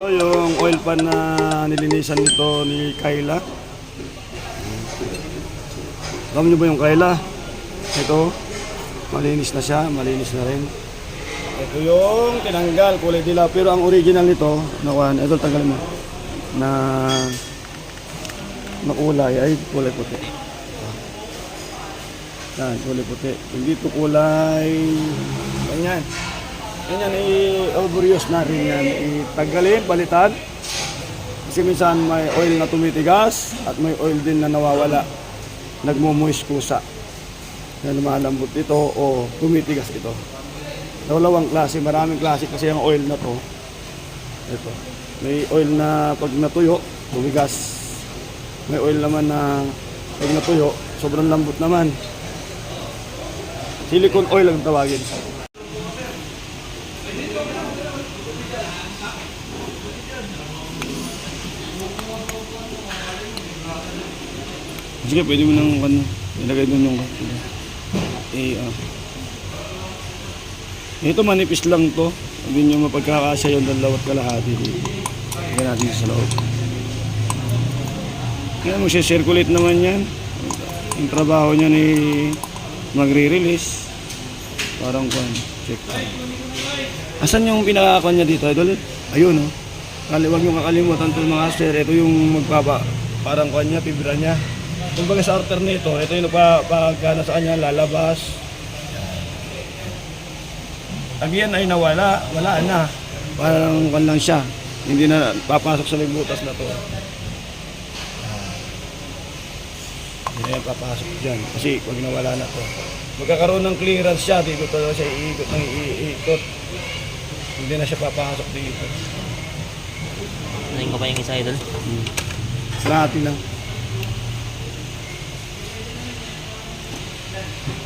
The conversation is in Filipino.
Ito yung oil pan na nilinisan nito ni Kyla. Alam niyo ba yung Kyla? Ito, malinis na siya, malinis na rin. Ito yung tinanggal, kulay dilaw. Pero ang original nito, nakuha, ito tanggalin mo, na na kulay ay kulay puti. Yan, kulay puti. Hindi ito kulay, ganyan. Ganyan, i-overuse na rin yan. Itanggalin, palitan. Kasi minsan may oil na tumitigas at may oil din na nawawala. Nagmumoist kusa. Na lumalambot ito o tumitigas ito. Dalawang klase, maraming klase kasi ang oil na to. Ito. May oil na pag natuyo, tumigas. May oil naman na pag natuyo, sobrang lambot naman. Silicone oil ang tawagin. Sige, pwede mo nang ano, ilagay doon yung eh, ah. Ito manipis lang to. Hindi nyo mapagkakasya yung dalawat kalahati dito. Lagyan natin sa loob. Kaya mo circulate naman yan. Yung trabaho niya ni magre-release. Parang kwan, check. Asan yung pinakakon niya dito, idol? Ayun, oh. Kali, huwag yung kakalimutan to mga sir. Ito yung magpapa, parang kwan niya, fibra niya. Kumbaga sa alternator, ito yung nagpapagana sa kanya, lalabas. Pag yan ay nawala, wala na. Parang kwan lang siya. Hindi na papasok sa may butas na to. Hindi na yan papasok dyan. Kasi pag nawala na to. Magkakaroon ng clearance siya. Dito talaga siya iikot ng iikot. Hindi na siya papasok dito. Nahin ko pa yung isa idol. Lahat lang. Thank you.